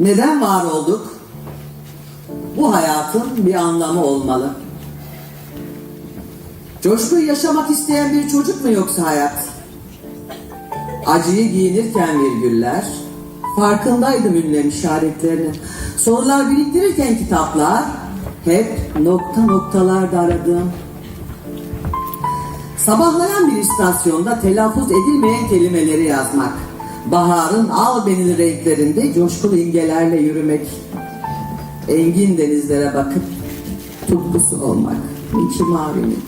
Neden var olduk? Bu hayatın bir anlamı olmalı. Coşkuyu yaşamak isteyen bir çocuk mu yoksa hayat? Acıyı giyinirken virgüller, farkındaydım ünlem işaretlerini. Sorular biriktirirken kitaplar, hep nokta noktalarda aradım. Sabahlayan bir istasyonda telaffuz edilmeyen kelimeleri yazmak. Baharın al benili renklerinde coşkulu imgelerle yürümek. Engin denizlere bakıp tutkusu olmak. İki mavinin.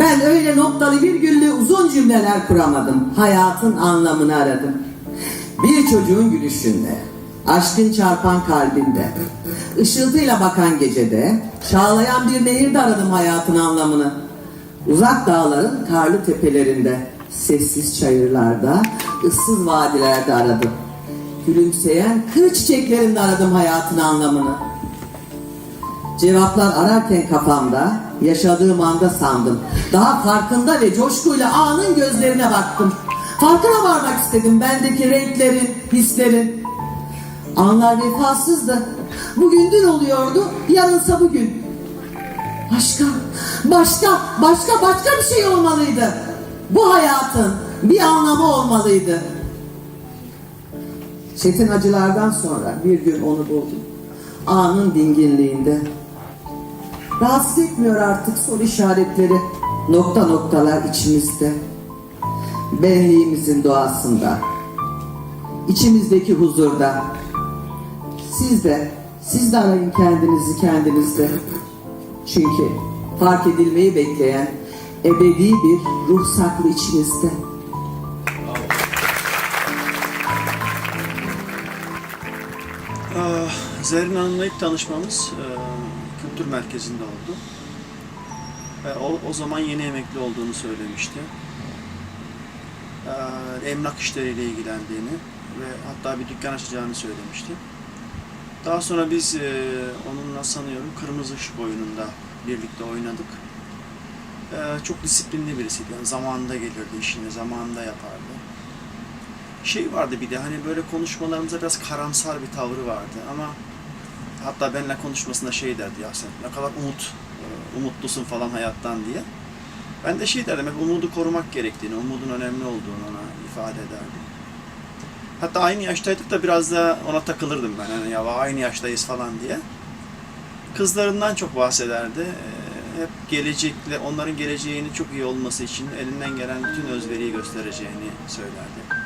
Ben öyle noktalı virgüllü uzun cümleler kuramadım. Hayatın anlamını aradım. Bir çocuğun gülüşünde, aşkın çarpan kalbinde, ışıltıyla bakan gecede, çağlayan bir nehirde aradım hayatın anlamını. Uzak dağların karlı tepelerinde, sessiz çayırlarda, ıssız vadilerde aradım. Gülümseyen kır çiçeklerinde aradım hayatın anlamını. Cevaplar ararken kafamda, yaşadığım anda sandım. Daha farkında ve coşkuyla anın gözlerine baktım. Farkına varmak istedim bendeki renklerin, hislerin. Anlar vefasızdı. Bugün dün oluyordu, yarınsa bugün. Başka, başka, başka, başka bir şey olmalıydı. Bu hayatın bir anlamı olmalıydı. Çetin acılardan sonra bir gün onu buldum. Anın dinginliğinde. Rahatsız etmiyor artık soru işaretleri, nokta noktalar içimizde. Benliğimizin doğasında, içimizdeki huzurda. Siz de, siz de arayın kendinizi kendinizde. Çünkü fark edilmeyi bekleyen ebedi bir ruh saklı içinizde. Ah, Zerrin Hanım'la ilk tanışmamız e, kültür merkezinde oldu. Ve o, o zaman yeni emekli olduğunu söylemişti. E, emlak işleriyle ilgilendiğini ve hatta bir dükkan açacağını söylemişti. Daha sonra biz e, onunla sanıyorum Kırmızı Işık oyununda birlikte oynadık. E, çok disiplinli birisiydi. Yani zamanında gelirdi işine, zamanında yapardı şey vardı bir de hani böyle konuşmalarımızda biraz karamsar bir tavrı vardı ama hatta benimle konuşmasında şey derdi ya sen ne kadar umut e, umutlusun falan hayattan diye. Ben de şey derdim hep umudu korumak gerektiğini, umudun önemli olduğunu ona ifade ederdim. Hatta aynı yaştaydık da biraz da ona takılırdım ben hani ya aynı yaştayız falan diye. Kızlarından çok bahsederdi. Hep gelecekle, onların geleceğinin çok iyi olması için elinden gelen bütün özveriyi göstereceğini söylerdi.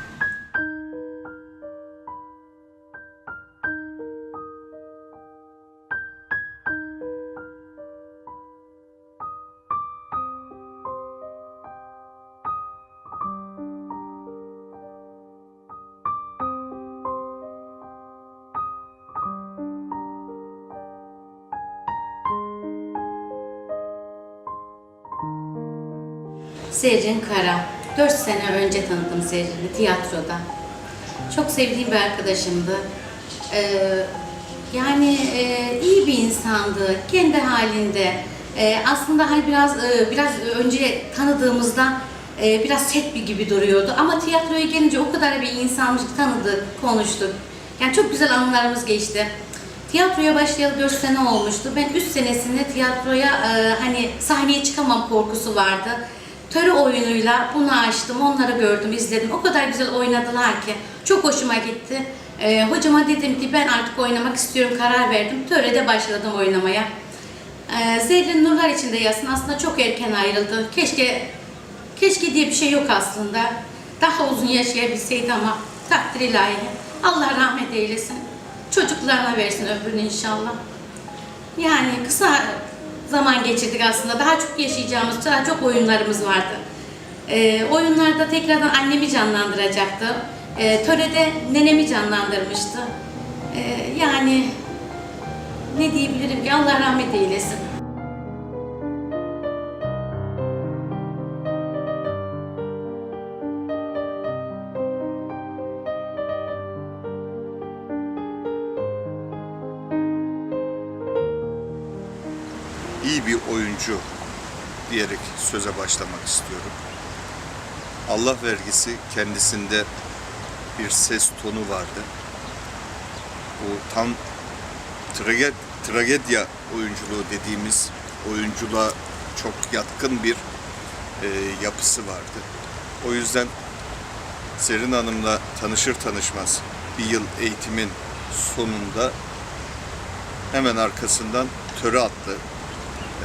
Zerrin Kara. 4 sene önce tanıdım Zerrin'i tiyatroda. Çok sevdiğim bir arkadaşımdı. Ee, yani e, iyi bir insandı, kendi halinde. Ee, aslında hani biraz e, biraz önce tanıdığımızda e, biraz set bir gibi duruyordu. Ama tiyatroya gelince o kadar bir insanmış tanıdık, konuştuk. Yani çok güzel anılarımız geçti. Tiyatroya başlayalı 4 sene olmuştu. Ben 3 senesinde tiyatroya e, hani sahneye çıkamam korkusu vardı. Töre oyunuyla bunu açtım, onları gördüm, izledim. O kadar güzel oynadılar ki çok hoşuma gitti. E, hocama dedim ki ben artık oynamak istiyorum, karar verdim. Törede başladım oynamaya. E, Zerrin Nurlar içinde yazsın aslında çok erken ayrıldı. Keşke keşke diye bir şey yok aslında. Daha uzun yaşayabilseydi ama takdir ilahi. Allah rahmet eylesin. Çocuklarına versin ömrünü inşallah. Yani kısa zaman geçirdik aslında. Daha çok yaşayacağımız, daha çok oyunlarımız vardı. Ee, oyunlarda tekrardan annemi canlandıracaktı. Ee, törede nenemi canlandırmıştı. Ee, yani ne diyebilirim ki Allah rahmet eylesin. Oyuncu diyerek söze başlamak istiyorum. Allah vergisi kendisinde bir ses tonu vardı. bu tam trage, tragedya oyunculuğu dediğimiz oyunculuğa çok yatkın bir e, yapısı vardı. O yüzden Serin Hanım'la tanışır tanışmaz bir yıl eğitimin sonunda hemen arkasından Töre adlı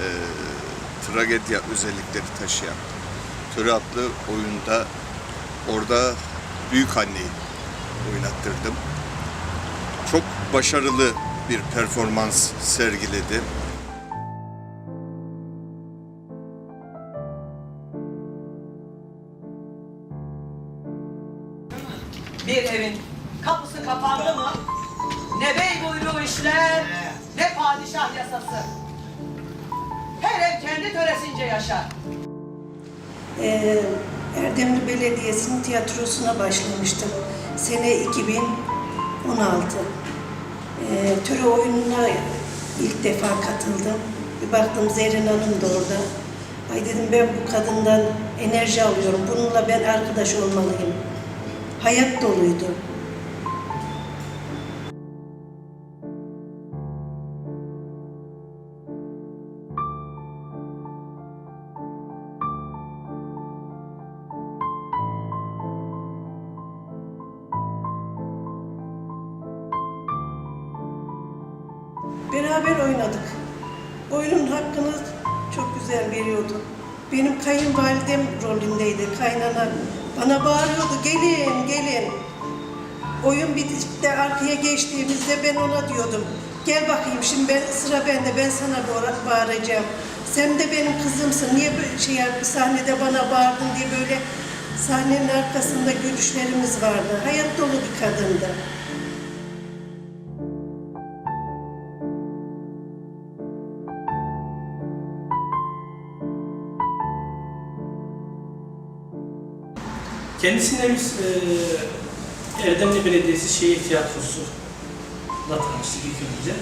e, tragedya özellikleri taşıyan Töre adlı oyunda orada büyük anneyi oynattırdım. Çok başarılı bir performans sergiledi. Bir evin kapısı kapandı mı ne bey buyruğu işler ne padişah yasası. Her ev kendi töresince yaşar. Ee, Erdemli Belediyesi'nin tiyatrosuna başlamıştım. Sene 2016. Ee, töre oyununa ilk defa katıldım. Bir baktım Zerrin Hanım da orada. Ay dedim ben bu kadından enerji alıyorum. Bununla ben arkadaş olmalıyım. Hayat doluydu. Beraber oynadık. Oyunun hakkını çok güzel veriyordu. Benim kayınvalidem rolündeydi, kaynana. Bana bağırıyordu, gelin, gelin. Oyun bitip de arkaya geçtiğimizde ben ona diyordum. Gel bakayım şimdi ben, sıra bende, ben sana bağır- bağıracağım. Sen de benim kızımsın, niye böyle şey sahnede bana bağırdın diye böyle sahnenin arkasında görüşlerimiz vardı. Hayat dolu bir kadındı. Kendisine biz e, Erdemli Belediyesi Şehir Tiyatrosu da tanıştık ilk önce.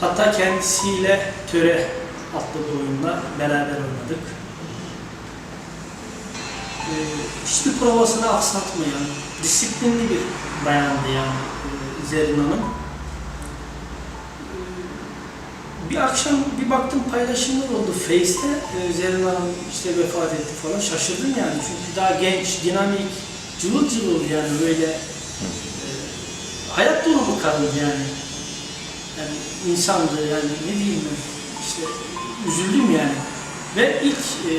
Hatta kendisiyle Töre adlı bir oyunla beraber oynadık. E, hiçbir provasını aksatmayan, disiplinli bir bayandı yani e, Zerrin Hanım. E, Bir akşam bir baktım paylaşımlar oldu Face'te. Ee, Zerrin Hanım işte vefat etti falan. Şaşırdım yani. Çünkü daha genç, dinamik, cıvıl cıvıl yani böyle e, hayat dolu bir kadın yani. Yani insandı yani ne diyeyim ben işte üzüldüm yani. Ve ilk e,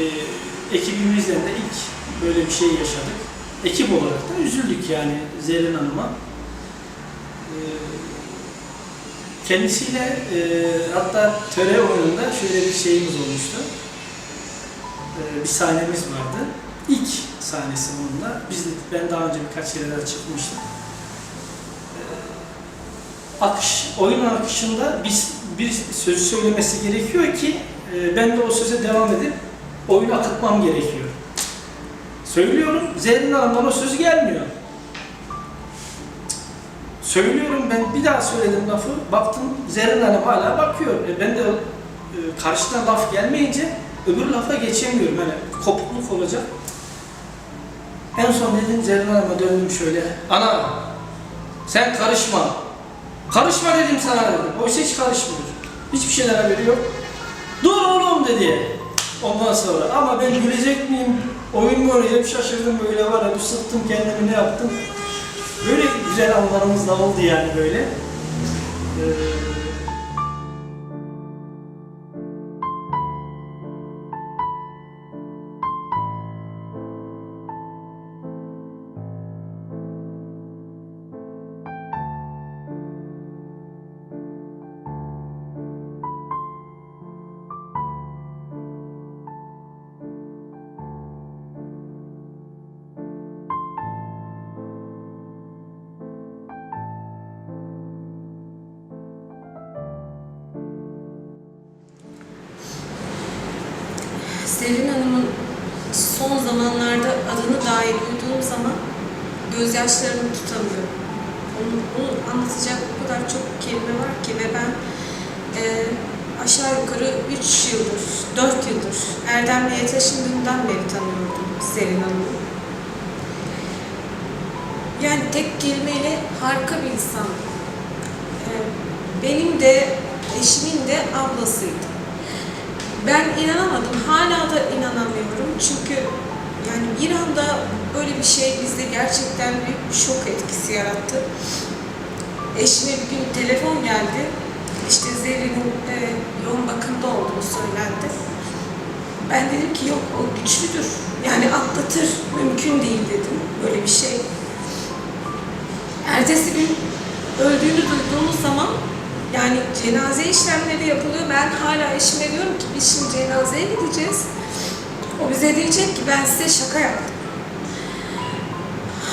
ekibimizden de ilk böyle bir şey yaşadık. Ekip olarak da üzüldük yani Zerrin Hanım'a. E, Kendisiyle e, hatta töre oyununda şöyle bir şeyimiz olmuştu. E, bir sahnemiz vardı. İlk sahnesi onunla. Biz de, ben daha önce birkaç daha çıkmıştım. E, akış, oyunun akışında biz bir sözü söylemesi gerekiyor ki e, ben de o söze devam edip oyunu akıtmam gerekiyor. Söylüyorum, Zerrin Hanım'dan o söz gelmiyor. Söylüyorum ben bir daha söyledim lafı. Baktım Zerrin Hanım hala bakıyor. E, ben de e, karşıdan laf gelmeyince öbür lafa geçemiyorum. Hani kopukluk olacak. En son dedim Zerrin Hanım'a döndüm şöyle. Ana sen karışma. Karışma dedim sana dedim. Oysa hiç karışmıyor. Hiçbir şeyden haberi yok. Dur oğlum dedi. Ondan sonra ama ben gülecek miyim? Oyun mu oynayacağım şaşırdım böyle var ya bir sıktım kendimi ne yaptım. Güzel anlarımız da oldu yani böyle. Ee, gözyaşlarımı tutamıyorum. Onu, onu anlatacak o kadar çok kelime var ki ve ben e, aşağı yukarı 3 yıldır, 4 yıldır Erdemli'ye taşındığımdan beri tanıyordum Selin Hanım'ı. Yani tek kelimeyle harika bir insan. e, benim de eşimin de ablasıydı. Ben inanamadım, hala da inanamıyorum. Çünkü yani bir anda böyle bir şey bizde gerçekten bir şok etkisi yarattı. Eşime bir gün telefon geldi. İşte Zerrin'in e, yoğun bakımda olduğu söylendi. Ben dedim ki yok o güçlüdür. Yani atlatır, mümkün değil dedim böyle bir şey. Ertesi gün öldüğünü duyduğumuz zaman yani cenaze işlemleri yapılıyor. Ben hala eşime diyorum ki biz şimdi cenazeye gideceğiz. O bize diyecek ki ben size şaka yaptım.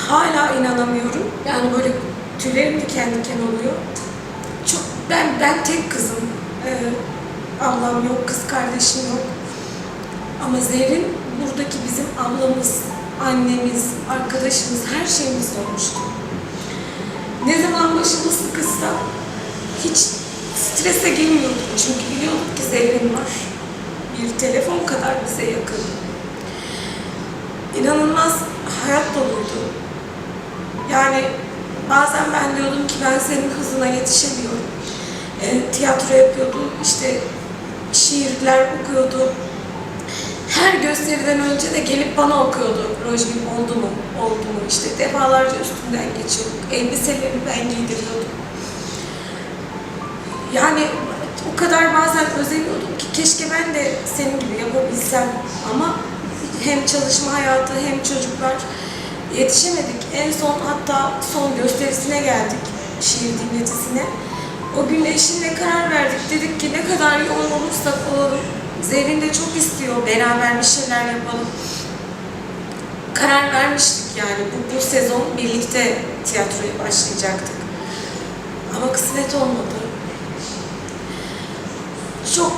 Hala inanamıyorum. Yani böyle tüylerim diken diken oluyor. Çok ben ben tek kızım. Ee, ablam yok, kız kardeşim yok. Ama Zerrin buradaki bizim ablamız, annemiz, arkadaşımız, her şeyimiz olmuştu. Ne zaman başımız sıkışsa hiç strese girmiyorduk çünkü biliyorduk ki Zerrin var. Bir telefon kadar bize yakın. İnanılmaz hayat doluydu. Yani bazen ben diyordum ki ben senin hızına yetişemiyorum. E, tiyatro yapıyordu, işte şiirler okuyordu. Her gösteriden önce de gelip bana okuyordu. Rojbin oldu mu, oldu mu? İşte defalarca üstünden geçiyorduk. Elbiselerini ben giydiriyordum. Yani o kadar bazen özeniyordum ki keşke ben de senin gibi yapabilsem. Ama hem çalışma hayatı hem çocuklar yetişemedik. En son hatta son gösterisine geldik. Şiir dinletisine. O gün eşimle karar verdik. Dedik ki ne kadar yoğun olursak olalım. Zerrin de çok istiyor. Beraber bir şeyler yapalım. Karar vermiştik yani. Bu, bu sezon birlikte tiyatroya başlayacaktık. Ama kısmet olmadı. Çok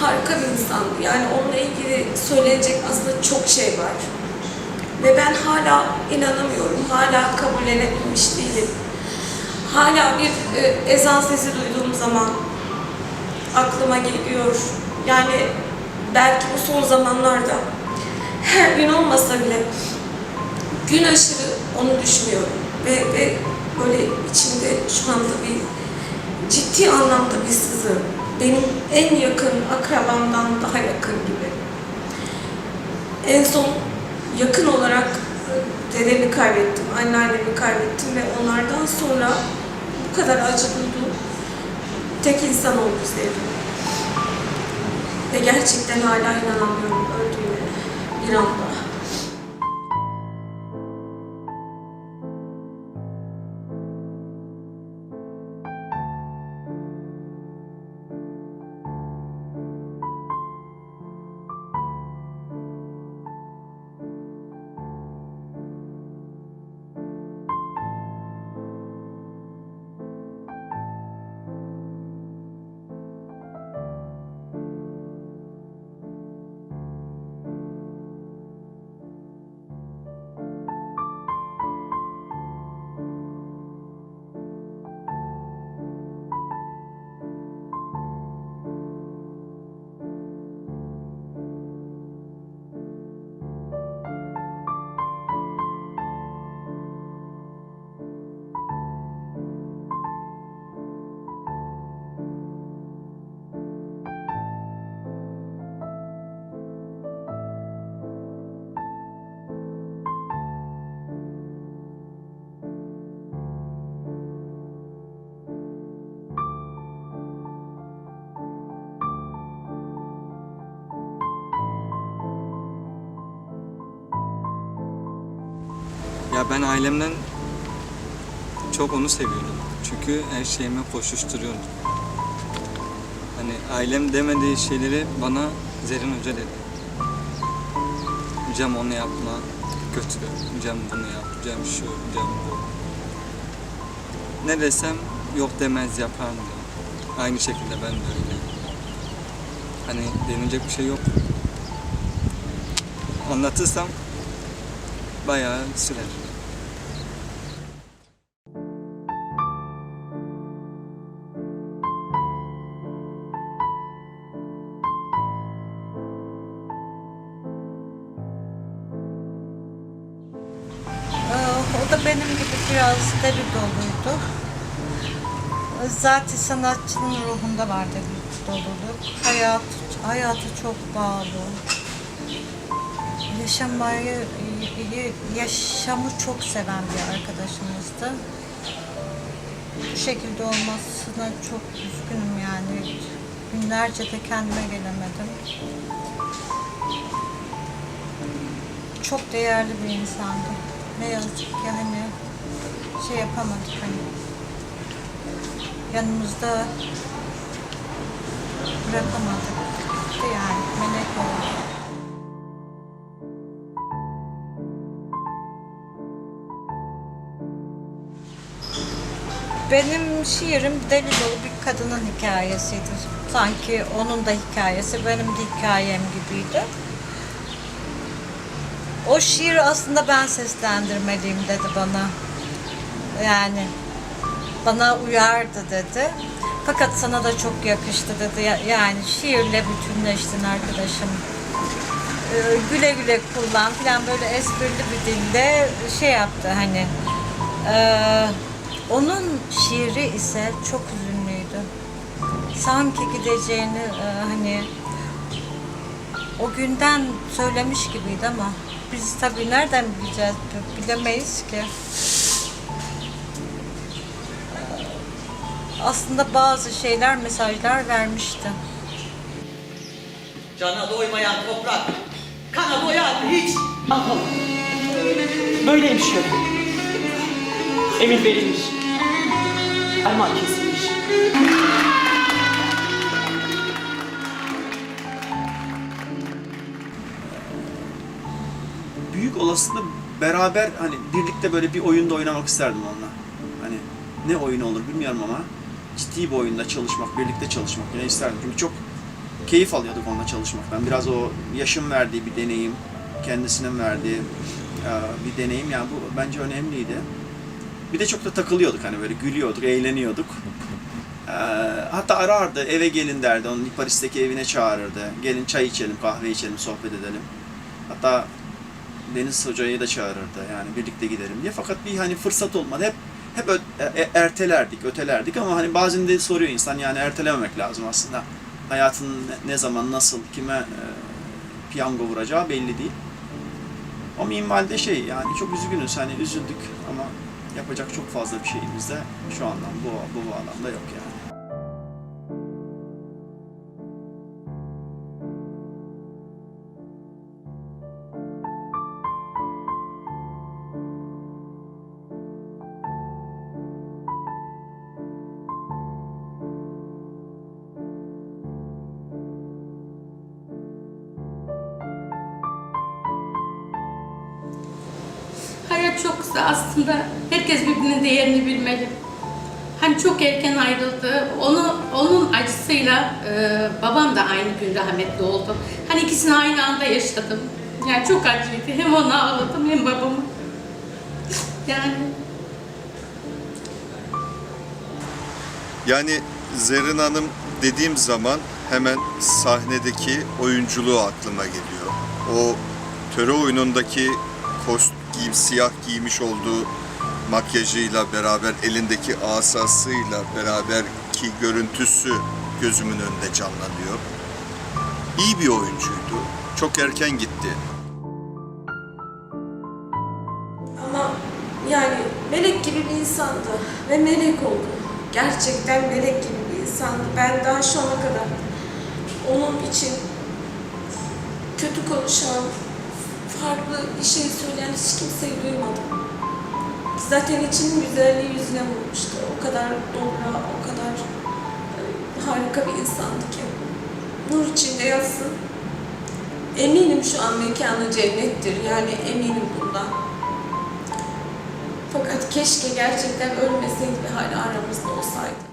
harika bir insandı. Yani onunla ilgili söylenecek aslında çok şey var. Ve ben hala inanamıyorum. Hala kabullenebilmiş değilim. Hala bir e, ezan sesi duyduğum zaman aklıma geliyor. Yani belki bu son zamanlarda her gün olmasa bile gün aşırı onu düşünüyorum. Ve, ve böyle içimde şu anda bir ciddi anlamda bir sızı. Benim en yakın akrabamdan daha yakın gibi. En son yakın olarak dedemi kaybettim, anneannemi kaybettim ve onlardan sonra bu kadar acı duyduğum tek insan oldu Zerrin. Ve gerçekten hala inanamıyorum öldüğüne bir anda. Ben ailemden çok onu seviyordum. Çünkü her şeyime koşuşturuyordu. Hani ailem demediği şeyleri bana Zerrin Hoca dedi. Hocam onu yapma, kötü. Hocam bunu yap, hocam şu, hocam bu. Ne desem yok demez yaparım diyor. Aynı şekilde ben de öyle. Hani denilecek bir şey yok. Anlatırsam bayağı sürer. Zaten sanatçının ruhunda vardı bir doluluk. Hayat, hayatı çok bağlı. Yaşamayı, yaşamı çok seven bir arkadaşımızdı. Bu şekilde olmasına çok üzgünüm yani. Günlerce de kendime gelemedim. Çok değerli bir insandı. Ne yazık ki hani şey yapamadık hani yanımızda bırakamadık. Gitti yani melek oldu. Benim şiirim deli dolu bir kadının hikayesiydi. Sanki onun da hikayesi benim de hikayem gibiydi. O şiiri aslında ben seslendirmeliyim dedi bana. Yani bana uyardı dedi. Fakat sana da çok yakıştı dedi. Ya- Yani şiirle bütünleştin arkadaşım. Ee, güle güle kullan falan böyle esprili bir dilde şey yaptı hani. Ee, onun şiiri ise çok hüzünlüydü. Sanki gideceğini e, hani o günden söylemiş gibiydi ama biz tabii nereden bileceğiz bilemeyiz ki. Aslında bazı şeyler, mesajlar vermişti. Cana doymayan toprak, kana doyan hiç. Anladım. Böyleymiş yok. Emir verilmiş. Armağan kesilmiş. büyük olasılıkla beraber hani birlikte böyle bir oyunda oynamak isterdim onunla. Hani ne oyun olur bilmiyorum ama ciddi bir oyunda çalışmak, birlikte çalışmak yine isterdim. Çünkü çok keyif alıyorduk onunla çalışmaktan. Biraz o yaşın verdiği bir deneyim, kendisinin verdiği e, bir deneyim yani bu bence önemliydi. Bir de çok da takılıyorduk hani böyle gülüyorduk, eğleniyorduk. E, hatta arardı, eve gelin derdi, onun Paris'teki evine çağırırdı. Gelin çay içelim, kahve içelim, sohbet edelim. Hatta Deniz Hoca'yı da çağırırdı yani birlikte gidelim diye. Fakat bir hani fırsat olmadı. Hep hep ö- e- ertelerdik, ötelerdik ama hani bazen de soruyor insan yani ertelememek lazım aslında. Hayatın ne, zaman, nasıl, kime e, piyango vuracağı belli değil. O minvalde şey yani çok üzgünüz hani üzüldük ama yapacak çok fazla bir şeyimiz de şu andan bu, bu bağlamda yok yani. Kısa aslında. Herkes birbirinin değerini bilmeli. Hani çok erken ayrıldı. Onu onun acısıyla e, babam da aynı gün rahmetli oldu. Hani ikisini aynı anda yaşadım. Yani çok acıydı. Hem onu ağladım hem babamı. Yani Yani Zerrin Hanım dediğim zaman hemen sahnedeki oyunculuğu aklıma geliyor. O töre oyunundaki kost giyim, siyah giymiş olduğu makyajıyla beraber elindeki asasıyla beraber ki görüntüsü gözümün önünde canlanıyor. İyi bir oyuncuydu. Çok erken gitti. Ama yani melek gibi bir insandı ve melek oldu. Gerçekten melek gibi bir insandı. Ben daha şu ana kadar onun için kötü konuşan, farklı bir şey söyleyen hiç kimseyi duymadım. Zaten içinin güzelliği yüzüne vurmuştu. O kadar dobra, o kadar e, harika bir insandı ki. Nur içinde yatsın. Eminim şu an mekanı cennettir. Yani eminim bundan. Fakat keşke gerçekten ölmeseydi ve hala aramızda olsaydı.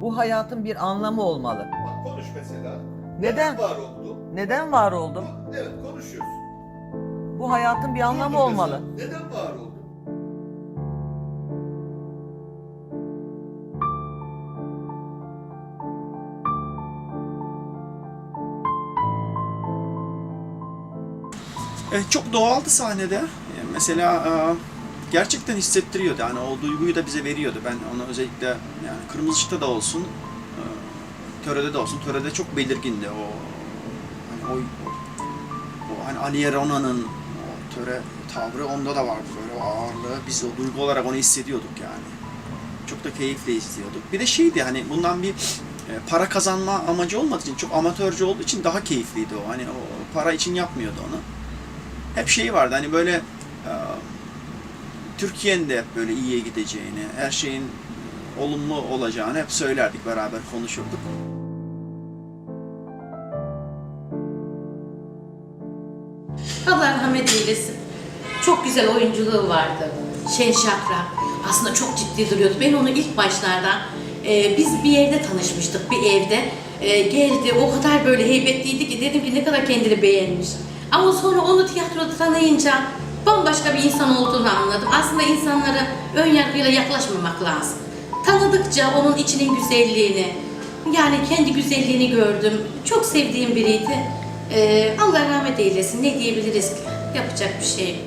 Bu hayatın bir anlamı olmalı. Konuş mesela. Neden? var oldu? Neden var oldum? Evet konuşuyorsun. Bu hayatın bir anlamı olmalı. Neden var oldu? E, çok doğaldı sahnede. E, mesela e, gerçekten hissettiriyordu. Yani o duyguyu da bize veriyordu. Ben onu özellikle yani Kırmızı Işık'ta da olsun, e, Töre'de de olsun. Töre'de çok belirgindi o hani o, o Aliye Rona'nın töre tavrı onda da vardı böyle ağırlığı. Biz o duygu olarak onu hissediyorduk yani. Çok da keyifle izliyorduk. Bir de şeydi hani bundan bir e, para kazanma amacı olmadığı için çok amatörce olduğu için daha keyifliydi o. Hani o para için yapmıyordu onu. Hep şey vardı hani böyle e, Türkiye'nin de hep böyle iyiye gideceğini, her şeyin olumlu olacağını hep söylerdik beraber konuşurduk. Rahmet eylesin. Çok güzel oyunculuğu vardı. Şen şakrak. Aslında çok ciddi duruyordu. Ben onu ilk başlarda e, biz bir yerde tanışmıştık, bir evde. E, geldi, o kadar böyle heybetliydi ki dedim ki ne kadar kendini beğenmiş. Ama sonra onu tiyatroda tanıyınca bambaşka bir insan olduğunu anladım. Aslında insanlara ön yargıyla yaklaşmamak lazım. Tanıdıkça onun içinin güzelliğini, yani kendi güzelliğini gördüm. Çok sevdiğim biriydi. Ee, Allah rahmet eylesin. Ne diyebiliriz ki? Yapacak bir şey yok.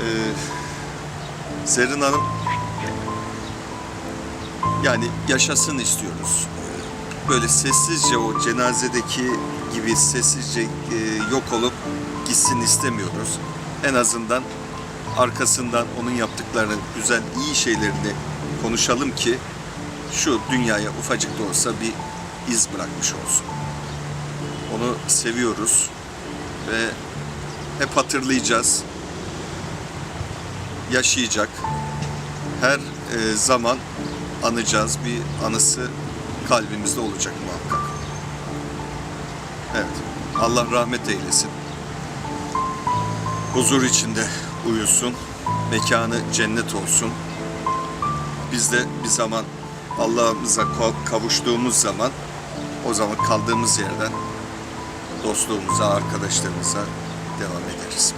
Ee, Zerrin Hanım yani yaşasın istiyoruz. Böyle sessizce o cenazedeki gibi sessizce e, yok olup gitsin istemiyoruz. En azından arkasından onun yaptıklarının güzel, iyi şeylerini konuşalım ki şu dünyaya ufacık da olsa bir iz bırakmış olsun. Onu seviyoruz ve hep hatırlayacağız yaşayacak. Her e, zaman anacağız. Bir anısı kalbimizde olacak muhakkak. Evet. Allah rahmet eylesin. Huzur içinde uyusun. Mekanı cennet olsun. Biz de bir zaman Allah'ımıza ka- kavuştuğumuz zaman o zaman kaldığımız yerden dostluğumuza, arkadaşlarımıza devam ederiz.